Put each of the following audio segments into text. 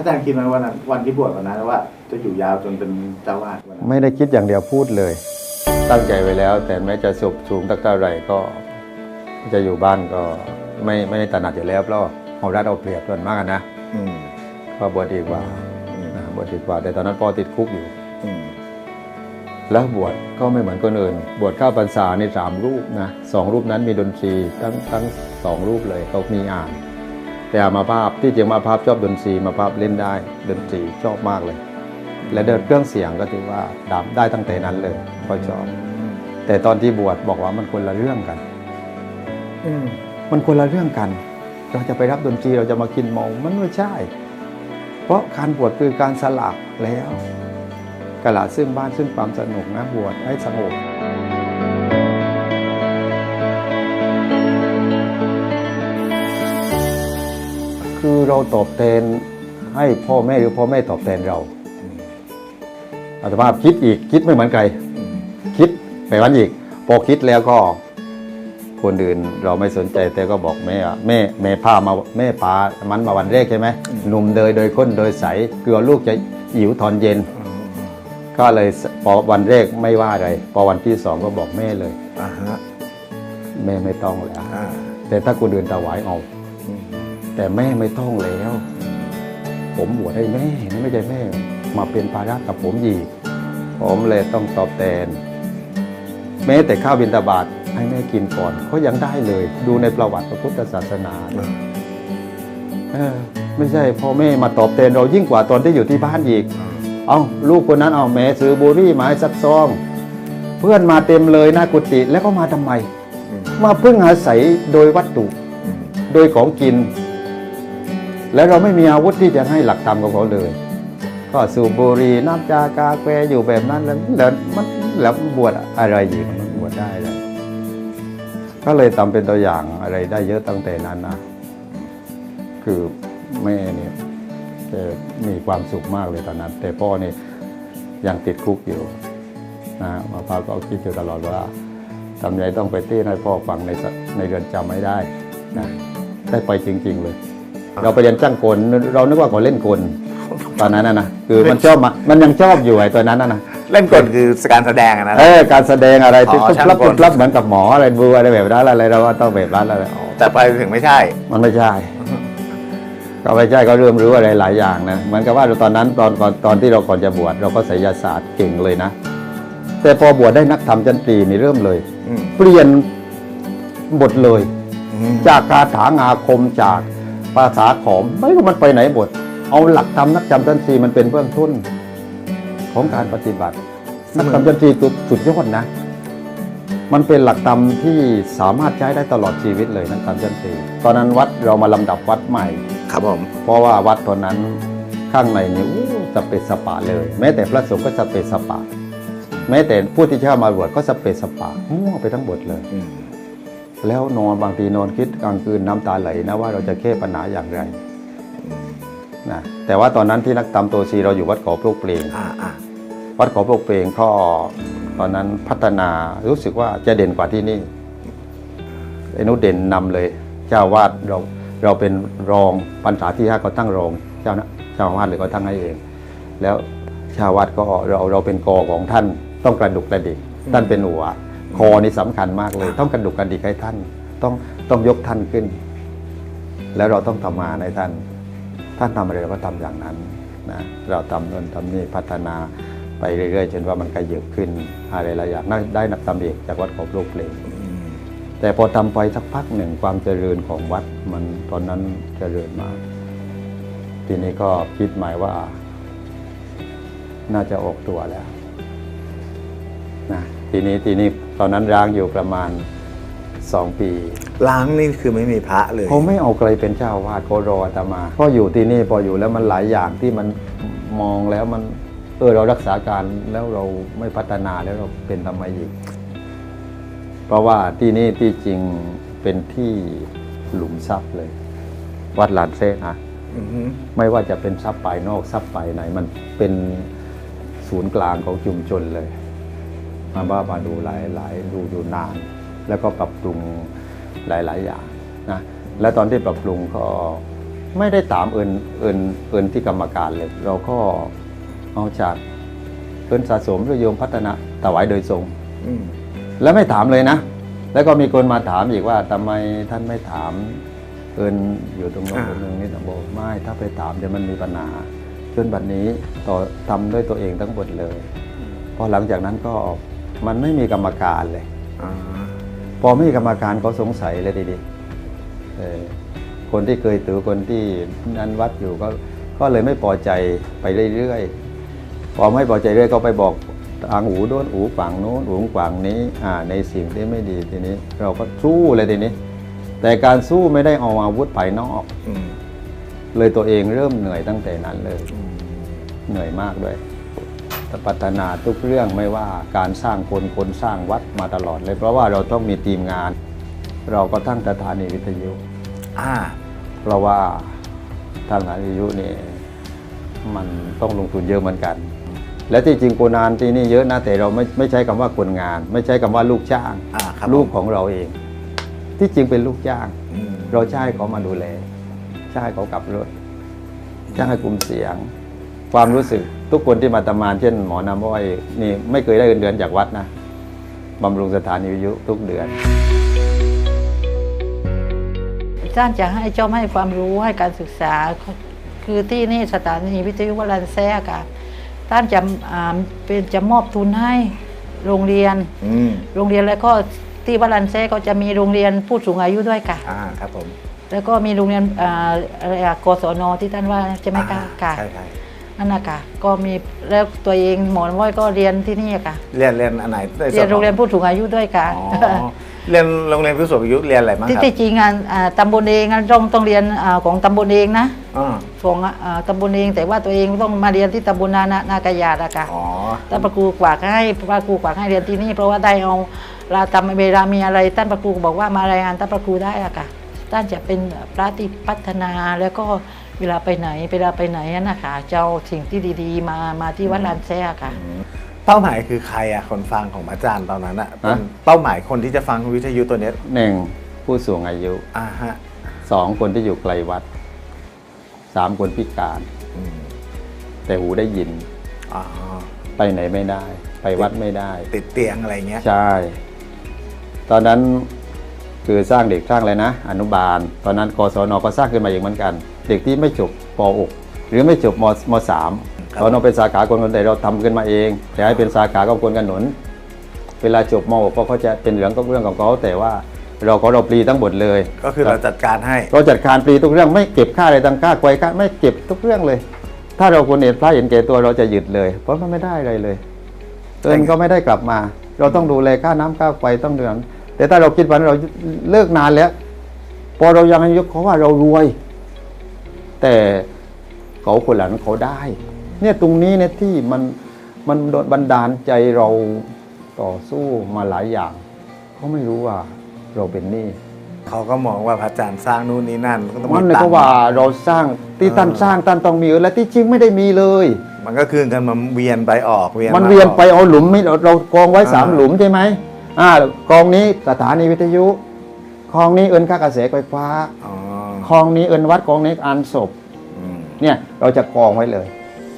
อาจารย์คิดไหมวันนั้นวันที่บวชวันนั้นว่า จะอยู่ยาวจนเป็นเจ้าวาดวันนั้นไม่ได้คิดอย่างเดียวพูดเลย ตั้งใจไว้แล้ว แต่แม้จะสูบสูงตักเท่าไหร่ก็ จะอยู่บ้านก็ไม่ไม่ได้ตระหนักอยู่แล้วเพราะเอารัดเอาเปรียบส่วนมากอะนะอืมก็บวชดีกว่าอืมนะบวชดีกว่า แต่ตอนนั้นปอติดคุกอยู่ อืมแล้วบวชก็ไม่เหมือนคนอื่น บวชเข้าพรรษาในสามรูปนะสองรูปนั้นมีดนตรีทั้งทั้งสองรูปเลยเขามีอ่าน แต่อามาภาพที่จริงมาภาพชอบดนตรีมาภาพเล่นได้ดนตรีชอบมากเลย และเดินเครื่องเสียงก็ถือว่าดับได้ตั้งแต่นั้นเลยก็ชอบ แต่ตอนที่บวชบอกว่ามันคนละเรื่องกันอืมมันคนละเรื่องกัน เราจะไปรับดนตรีเราจะมากินเมามันไม่ใช่ เพราะการบวชคือการสละแล้วกละซึ่งบ้านซึ่งความสนุกนะบวชให้สงบ คือเราตอบแทนให้พ่อแม่หรือพ่อแม่ตอบแทนเราอาตมาคิดอีกคิดไม่เหมือนใครอืมคิดไปวันอีก พอคิดแล้วก็ คนอื่นเราไม่สนใจแต่ก็บอกแม่อะแม่แม่พามาแม่พามันมาวันแรกใช่ไหมหนุ่มเดยโดยค้นโดยใสกลัวลูกจะหิวตอนเย็น ก็เลยพอวันแรกไม่ว่าอะไรพอวันที่สองก็บอกแม่เลยอ่าฮะแม่ไม่ต้องแล้วอ่าแต่ถ้าคนอื่นถวายเอาอืม แต่แม่ไม่ต้องแล้ว ผมบวชให้แม่นะไม่ใช่แม่ มาเป็นภาระกับผมอีกผมเลยต้องตอบแทน แม้แต่ข้าวบิณฑบาตให้แม่กินก่อนเขายังได้เลย ดูในประวัติพระพุทธศาสนาเนี่ยเออไม่ใช่พ่อแม่มาตอบแทนเรายิ่งกว่าตอนที่อยู่ที่บ้านอีก เอาลูกคนนั้นเอาแม่ซื้อบุหรี่มาให้สักซอง เพื่อนมาเต็มเลยหน้ากุฏิแล้วก็มาทำไมอืมมาพึ่งอาศัยโดยวัตถุอืมโดยของกิน และเราไม่มีอาวุธที่จะให้หลักธรรมกับเขาเลย ก็สูบบุหรี่น้ำจากาแฟอยู่แบบนั้นแล้วแล้วมันแล้วบวชอะไรอีกมันบวชได้เลยก็เลยทำเป็นตัวอย่างอะไรได้เยอะตั้งแต่นั้นนะคือแม่เนี่ยมีความสุขมากเลยตอนนั้น แต่พ่อเนี่ยยังติดคุกอยู่นะมาพาก็คิดอยู่ตลอดว่าทำไงต้องไปเต้นให้พ่อฟังในในเรือนจำไม่ได้นะได้ไปจริง ๆ เลย เราไปเรียนจ้างกลเรานึกว่าเขาเล่นกลตอนนั้นนะนะคือมันชอบมามันยังชอบอยู่ไอ้ตัวนั้นนะนะเล่นกลคือการแสดงอะนะเออการแสดงอะไรที่อ๋อทุบช่างรับกลทุบรับเหมือนกับหมออะไรบูอะไรแบบนั้นอะไรเราว่าต้องแบบนั้นอะไรอ๋อแต่ไปถึงไม่ใช่ มันไม่ใช่ก็ไม่ใช่ก็เริ่มรู้อะไรหลายอย่างนะเหมือนกับว่าตอนนั้นตอนก่อนตอนที่เราก่อนจะบวชเราก็ไสยศาสตร์เก่งเลยนะ แต่พอบวชได้นักธรรมจันตรีนี่เริ่มเลยอืมเปลี่ยนบทเลยอืมจากคาถางอาคมจาก ภาษาขอมไม่รู้มันไปไหนบทเอาหลักธรรมนักจำจันทรีมันเป็นเบื้องต้นของการปฏิบัตินักธรรมจันทรีคือสุดยอดนะ มันเป็นหลักธรรมที่สามารถใช้ได้ตลอดชีวิตเลยนักธรรมจันทรีตอนนั้นวัดเรามาลำดับวัดใหม่ ครับผมเพราะว่าวัดตอนนั้นข้างในนี่อู้สเปซสปาเลย แม้แต่พระสงฆ์ก็สเปซสปาแม้แต่ผู้ที่เข้ามาบวชก็สเปซสปามั่วไปทั้งหมดเลยอืม แล้วนอนบางทีนอนคิดกลางคืนน้ำตาไหลนะว่าเราจะแก้ปัญหาอย่างไรนะแต่ว่าตอนนั้นที่นักตำโตชีเราอยู่วัดเขอพลูกเปลงอ่าอ่าวัดเขอพลูกเปลงก็ตอนนั้นพัฒนารู้สึกว่าจะเด่นกว่าที่นี่ไอ้นุเด่นนำเลย เจ้าวาดเราเราเป็นรองปัญษาที่ห้าก็ตั้งรองเจ้านะเจ้าอาวาดเลยก็ตั้งให้เอง แล้วชาววัดก็เราเราเป็นกอของท่านต้องกระดุกกระดิกท่านเป็นหัว คอนี่สำคัญมากเลย ต้องกระดุกกระดิกให้ท่าน ต้องต้องยกท่านขึ้น แล้วเราต้องทำงานให้ท่าน ท่านทำอะไรเราก็ทำอย่างนั้นนะเราทำนั่นทำนี่พัฒนาไปเรื่อยๆจนว่ามันกระเยิบขึ้นอะไรหลายอย่างได้ได้นักตำเอกจากวัดของโลกเพลงอืมแต่พอทำไปสักพักหนึ่งความเจริญของวัดมันตอนนั้นเจริญมาก ทีนี้ก็คิดหมายว่า น่าจะออกตัวแล้วนะทีนี้ทีนี้ ตอนนั้นร้างอยู่ประมาณสองปีล้างนี่คือไม่มีพระเลยเขาไม่เอาใครเป็นเจ้าอาวาดเขารออาตมาก็อยู่ที่นี่พออยู่แล้วมันหลายอย่างที่มันมองแล้วมันเออเรารักษาการแล้วเราไม่พัฒนาแล้วเราเป็นทำไมอีก เพราะว่าที่นี่ที่จริงเป็นที่หลุมทรัพย์เลย วัดหลานเซนะอือฮึไม่ว่าจะเป็นทรัพย์ภายนอกทรัพย์ภายในมันเป็นศูนย์กลางของชุมชนเลย มาบ้ามาดูหลายหลายดูอยู่นาน แล้วก็ปรับปรุงหลาย ๆ อย่างนะและตอนที่ปรับปรุงก็ไม่ได้ตามเอินเอินเอินที่กรรมการเลย เราก็เอาจากเอินสะสมหรือโยมพัฒนาถวายโดยทรงอืมแล้วไม่ถามเลยนะ แล้วก็มีคนมาถามอีกว่าทำไมท่านไม่ถาม เอินอยู่ตรงโน้นตรงนี้นี่บอกไม่ถ้าไปถามเดี๋ยวมันมีปัญหาจนบัดนี้ต่อทำด้วยตัวเองทั้งหมดเลยพอหลังจากนั้นก็ มันไม่มีกรรมการเลยอ่าพอไม่มีกรรมการเขาสงสัยเลยทีเดียวเออคนที่เคยถือคนที่นั้นวัดอยู่ก็ก็เลยไม่พอใจไปเรื่อยๆพอไม่พอใจเรื่อยก็ไปบอกทางหูโน้นหูฝั่งโน้นหูฝั่งนี้อ่าในสิ่งที่ไม่ดีทีนี้ เราก็สู้เลยทีนี้ แต่การสู้ไม่ได้เอาอาวุธภายนอกอืมเลยตัวเองเริ่มเหนื่อยตั้งแต่นั้นเลยอืมเหนื่อยมากด้วยแต่ พัฒนาทุกเรื่องไม่ว่าการสร้างคนคนสร้างวัดมาตลอดเลย เพราะว่าเราต้องมีทีมงาน เราก็ตั้งสถานีวิทยุอ่าเพราะว่าทางสถานีวิทยุนี่มันต้องลงทุนเยอะเหมือนกัน และที่จริงโกนานที่นี่เยอะนะแต่เราไม่ไม่ใช้คำว่าคนงาน ไม่ใช้คำว่าลูกจ้างอ่าครับลูกผมของเราเอง ที่จริงเป็นลูกจ้างอืมเราจ้างให้เขามาดูแลจ้างให้เขาขับรถจ้างให้กลุ่มเสียง ความรู้สึก ทุกคนที่มาทำงานเช่นหมอนำอ้อยนี่ไม่เคยได้เงินเดือนจากวัดนะบำรุงสถานีวิทยุทุกเดือนท่านจะให้เจ้าให้ความรู้ให้การศึกษา คือที่นี่สถานีวิทยุวรันแซกอะท่านจะอ่าเป็นจะมอบทุนให้โรงเรียนอืมโรงเรียนแล้วก็ที่วรันแซก็จะมีโรงเรียนผู้สูงอายุด้วยค่ะอ่าครับผมแล้วก็มีโรงเรียนอ่าอะไรอะกศนที่ท่านว่าใช่ไหมคะอ่าค่ะใช่ใช่ นั่นนะค่ะก็มีแล้วตัวเองหมอนว้อยก็เรียนที่นี่ค่ะ เรียนเรียนอันไหนในส่เรียนวโรงเรียนผู้สูงอายุด้วยค่ะอ๋อเรียนโรงเรียนผู้สูงอายุเรียนอะไรบ้างที่ครับที่จริงอะอ่าตำบลเองอะต้องต้องเรียนอ่าของตำบลเองนะอ่าของอ่าตำบลเองแต่ว่าตัวเองต้องมาเรียนที่ตำบลนานานากายาดอะค่ะ อ๋อ ท่านพระครูกวากให้พระครูกวากให้เรียนที่นี่ เพราะว่าได้เอาเวลาทำเวลามีอะไรท่านพระครูบอกว่ามารายงานท่านพระครูได้อะค่ะท่านจะเป็นพระที่พัฒนาแล้วก็ เวลาไปไหนเวลาไปไหนอะนะคะจะเอาสิ่งที่ดีๆ มามาที่วัดลานแซ่อะค่ะ เป้าหมายคือใครอะคนฟังของอาจารย์ตอนนั้นอะฮะเป็นเป้าหมายคนที่จะฟังวิทยุตัวเนี้ยหนึ่งผู้สูงอายุอ่าฮะสองคนที่อยู่ไกลวัดสามคนพิการ อืมแต่หูได้ยิน อ๋อไปไหนไม่ได้ ไปวัดไม่ได้ ติดเตียงอะไรเงี้ย ใช่ ตอนนั้นคือสร้างเด็กสร้างอะไรนะ อนุบาล ตอนนั้นกศนก็สร้างขึ้นมาเองเหมือนกัน เด็กที่ไม่จบป .6 หรือไม่จบมมสามตอนนั้นเป็นสาขากลคนแต่เราทำขึ้นมาเองแต่ให้เป็นสาขากับคนกันหนุนเวลาจบม .6 ก็เขาจะเป็นเรื่องก็เรื่องของเขาแต่ว่าเราก็เราปรีทั้งหมดเลย ก็คือเราจัดการให้เราจัดการฟรีทุกเรื่องไม่เก็บค่าอะไรต่างค่าไกวค่าไม่เก็บทุกเรื่องเลย ถ้าเราคนเห็นพระเห็นแก่ตัวเราจะหยุดเลย เพราะมันไม่ได้อะไรเลยเงินก็ไม่ได้กลับมา เราต้องดูแลค่าน้ำค่าไฟต้องเดือนแต่ถ้าเราคิดว่าเราเลิกนานแล้ว พอเรายังอายุเขาว่าเรารวย แต่เขาคนหลังเขาได้ เนี่ยตรงนี้เนี่ยที่มันมันโดนบันดาลใจเราต่อสู้มาหลายอย่างเขาไม่รู้ว่าเราเป็นหนี้เขาก็มองว่าพระอาจารย์สร้างนู่นนี่นั่นก็ต้องมันมีเลยตัก็งค์ว่าเราสร้างที่ท่านสร้างท่านต้องมีและที่จริงไม่ได้มีเลย มันก็คือกันมาเวียนไปออกเวียนมันมาเวียนออกไปเอาหลุมไม่เราเรากองไว้สามอ่า หลุมใช่ไหมอ่ากองนี้สถานีวิทยุคลองนี้เอินค่ากระแสไฟฟ้าอ๋อ คลองนี้เอินวัดคลองนี้อันศพอืม เนี่ยเราจะกองไว้เลย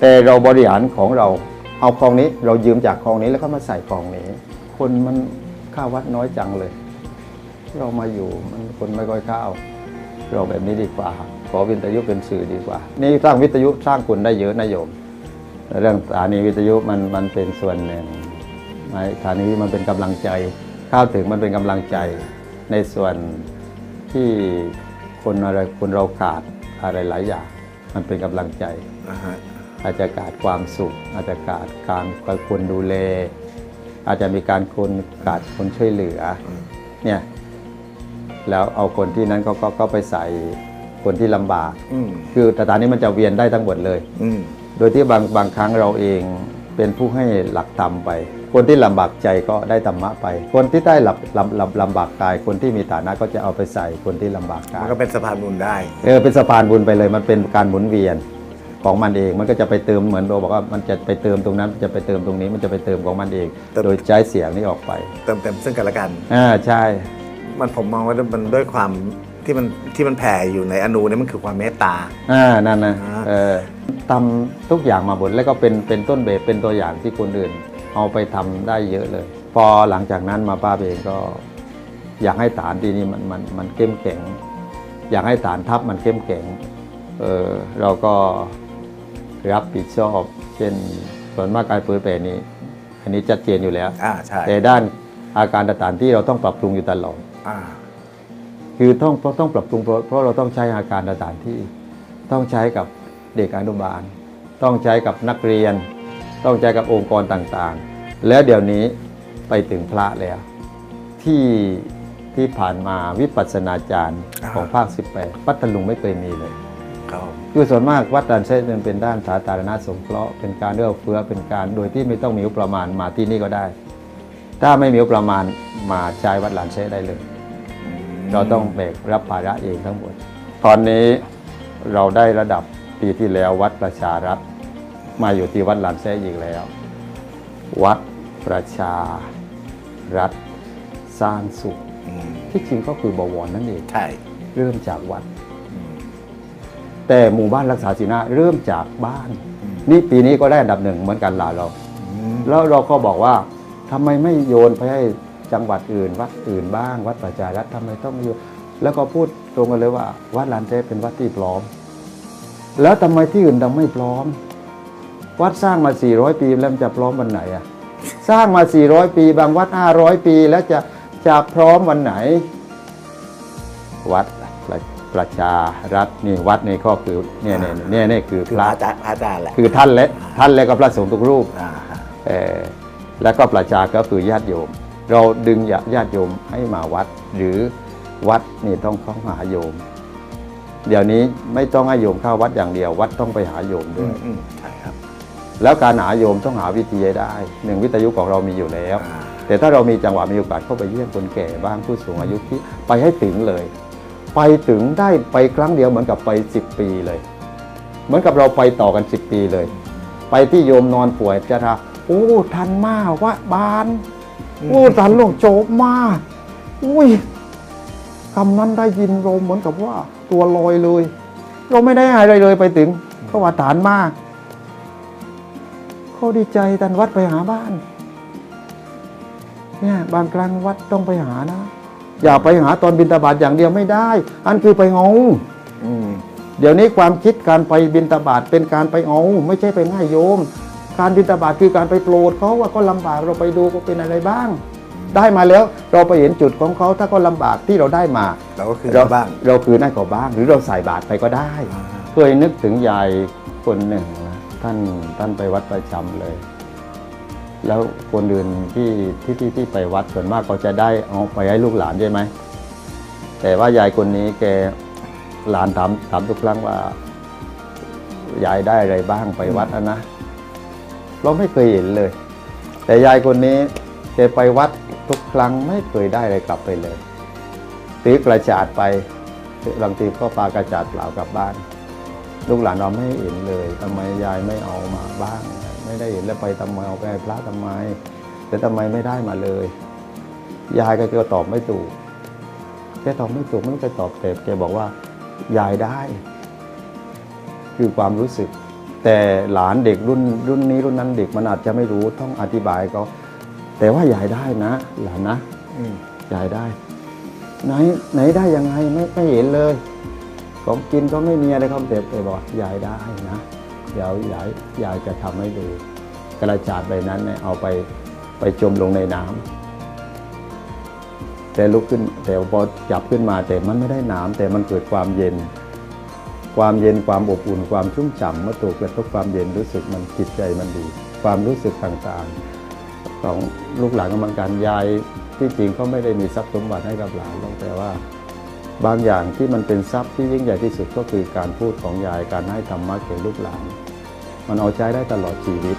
แต่เราบริหารของเราเอาคลองนี้เรายืมจากคลองนี้แล้วก็มาใส่คลองนี้ คนมันเข้าวัดน้อยจังเลย เรามาอยู่มันคนไม่ค่อยเข้าเราแบบนี้ดีกว่า ขอวิทยุเป็นสื่อดีกว่า นี่สร้างวิทยุสร้างคุณได้เยอะนะโยม เรื่องสถานีวิทยุมันมันเป็นส่วนหนึ่งไอ้สถานีมันเป็นกำลังใจข้าวถึงมันเป็นกำลังใจ ในส่วนที่คนอะไรคนเราขาดอะไรหลายอย่าง มันเป็นกำลังใจอ่าฮะอาจจะขาดความสุข อาจจะขาดการคนดูแล อาจจะมีการคนขาดคนช่วยเหลืออืมเนี่ยแล้วเอาคนที่นั้นก็ก็ก็ไปใส่คนที่ลำบากอืมคือสถานีมันจะเวียนได้ทั้งหมดเลยอืมโดยที่บางบางครั้งเราเองเป็นผู้ให้หลักธรรมไป คนที่ลำบากใจก็ได้ธรรมะไป คนที่ได้ลำลำลำลำบากกาย คนที่มีฐานะก็จะเอาไปใส่คนที่ลำบากกามัยนก็เป็นสะพานบุญได้ เออเป็นสะพานบุญไปเลย มันเป็นการหมุนเวียนของมันเอง มันก็จะไปเติมเหมือนเราบอกว่ามันจะไปเติมตรงนั้นจะไปเติมตรงนี้มันจะไปเติมของมันเอง เติม โดยใช้เสียงนี้ออกไปเติมเต็มซึ่งกันและกัน อ่าใช่ มันผมมองว่ามันด้วยความที่ที่มันที่มันแผ่อยู่ในอนูเนี่ยมันคือความเมตตา อ่านั่นนะอ่า เออทำทุกอย่างมาหมดแล้วก็เป็นเป็นต้นแบบเป็นตัวอย่างที่คนอื่น เอาไปทำได้เยอะเลย พอหลังจากนั้นมาป้าเองก็ อยากให้ฐานที่นี่มันมันมันเข้มแข็ง อยากให้ฐานทัพมันเข้มแข็งเออเราก็รับผิดชอบ เช่นส่วนมากการเผยแผ่นี้ อันนี้ชัดเจนอยู่แล้วอ่าใช่แต่ด้านอาการต่างๆที่เราต้องปรับปรุงอยู่ตลอดอ่าคือต้องต้องปรับปรุงเพราะเพราะเราต้องใช้อาการต่างๆที่ต้องใช้กับเด็กอนุบาล ต้องใช้กับนักเรียน ต้องใช้กับองค์กรต่างๆ แล้วเดี๋ยวนี้ไปถึงพระแล้ว ที่ที่ผ่านมาวิปัสสนาจารย์อ่าของภาค 18 ปัตตลุงไม่เคยมีเลยครับผมคือส่วนมากวัดดันเซนเป็นด้านสาธารณสงเคราะห์เป็นการเอื้อเฟื้อเป็นการโดยที่ไม่ต้องมีงบประมาณมาที่นี่ก็ได้ ถ้าไม่มีงบประมาณมาใช้วัดหลานเซได้เลย เราต้องแบกรับภาระเองทั้งหมด ตอนนี้เราได้ระดับปีที่แล้ววัดประชารัฐ มาอยู่ที่วัดหลานแซ่อีกแล้ว วัดประชา รัฐสร้างสุขอืมที่จริงก็คือบวรนั่นเองใช่เริ่มจากวัดอืมแต่หมู่บ้านรักษาศีลนะเริ่มจากบ้านอืมนี่ปีนี้ก็ได้อันดับหนึ่งเหมือนกันหลานเราอืมแล้วเราก็บอกว่าทำไมไม่โยนไปให้จังหวัดอื่น วัดอื่นบ้าง วัดประชารัฐทำไมต้องโยนแล้วก็พูดตรงกันเลยว่า วัดลานเทพเป็นวัดที่พร้อม แล้วทำไมที่อื่นยังไม่พร้อม วัดสร้างมา 400 ปีแล้วมันจะพร้อมวันไหนอะสร้างมา 400 ปี บางวัด 500 ปี แล้วจะจะพร้อมวันไหน วัดประประชารัฐนี่วัดนี่ก็คือเนี่ยเนี่ยเนี่ยเนี่ยคือคือพพระระอาจารย์พระอาจารย์แหละคือท่านและท่านและก็พระสงฆ์ทุกรูป อ่าฮะเอ่อแล้วก็ประชาก็คือญาติโยม เราดึงญาติโยมให้มาวัด หรือวัดนี่ต้องเข้าหาโยม เดี๋ยวนี้ไม่ต้องให้โยมเข้าวัดอย่างเดียว วัดต้องไปหาโยมอืด้วย มอืมใช่ครับ แล้วการหาโยมต้องหาวิธีให้ได้หนึ่งวิทยุของเรามีอยู่แล้วอ่าแต่ถ้าเรามีจังหวะมีโอกาสเข้าไปเยี่ยมคนแก่บ้างผู้สูงอายุที่ไปให้ถึงเลย ไปถึงได้ไปครั้งเดียวเหมือนกับไป 10 ปีเลย เหมือนกับเราไปต่อกัน 10 ปีเลย ไปที่โยมนอนป่วยจะทาโอ้ทันมากวะบานโอ้ทันหลวงโจบมากอุ้ยคำนั้นได้ยินเราเหมือนกับว่าตัวลอยเลย เราไม่ได้อะไรเลยไปถึงเขาว่าฐานมาก เขาดีใจทันวัดไปหาบ้าน เนี่ยบางครั้งวัดต้องไปหานะ อย่าไปหาตอนบินตาบาตอย่างเดียวไม่ได้ อันคือไปเอาอืมเดี๋ยวนี้ความคิดการไปบินตาบาตเป็นการไปเอาไม่ใช่ไปง่ายโยม การบินตาบาตคือการไปโปรดเขาว่าก็ลำบากเราไปดูก็เป็นอะไรบ้าง ได้มาแล้วเราไปเห็นจุดของเขาถ้าก็ลำบากที่เราได้มา เราก็คือเราบ้าง เราคือได้ก็บ้าง หรือเราใส่บาตรไปก็ได้อ่าเคยนึกถึงยายคนหนึ่งนะ ท่านท่านไปวัดประจำเลย แล้วคนอื่นที่ที่ที่ที่ไปวัดส่วนมากเขาจะได้เอาไปให้ลูกหลานใช่ไหม แต่ว่ายายคนนี้แกหลานถามถามทุกครั้งว่ายายได้อะไรบ้างไปวัดอะนะ เราไม่เคยเห็นเลย แต่ยายคนนี้แกไปวัดทุกครั้งไม่เคยได้อะไรกลับไปเลยถือกระจาดไปบางทีก็ปากระจาดเปล่ากลับบ้าน ลูกหลานเราไม่เห็นเลยทำไมยายไม่เอามาบ้าง ไม่ได้เห็นแล้วไปทำไมเอาไปให้พระทำไมแต่ทำไมไม่ได้มาเลย ยายก็แกตอบไม่ถูกแกตอบไม่ถูกไม่รู้จะตอบแต่แกบอกว่ายายได้ คือความรู้สึก แต่หลานเด็กรุ่นรุ่นนี้รุ่นนั้นเด็กมันอาจจะไม่รู้ต้องอธิบายเขาแต่ว่ายายได้นะ หลานนะอืมยายได้ ไหนไหนได้ยังไงไม่ไม่เห็นเลย ของกินก็ไม่มีอะไรเขาเด็บไปบอกยายได้นะ เดี๋ยวยายยายจะทำให้ดู กระจาดใบนั้นเนี่ยเอาไปไปจมลงในน้ำแต่ลุกขึ้นแต่พอจับขึ้นมาแต่มันไม่ได้น้ำแต่มันเกิดความเย็น ความเย็นความอบอุ่นความชุ่มฉ่ำเมื่อถูกกระทบความเย็นรู้สึกมันจิตใจมันดี ความรู้สึกต่างๆ ของลูกหลานกำลังการยายที่จริงเขาไม่ได้มีทรัพย์สมบัติให้กับหลานแต่ว่า บางอย่างที่มันเป็นทรัพย์ที่ยิ่งใหญ่ที่สุดก็คือการพูดของยายการให้ธรรมะแก่ลูกหลาน มันเอาใช้ได้ตลอดชีวิต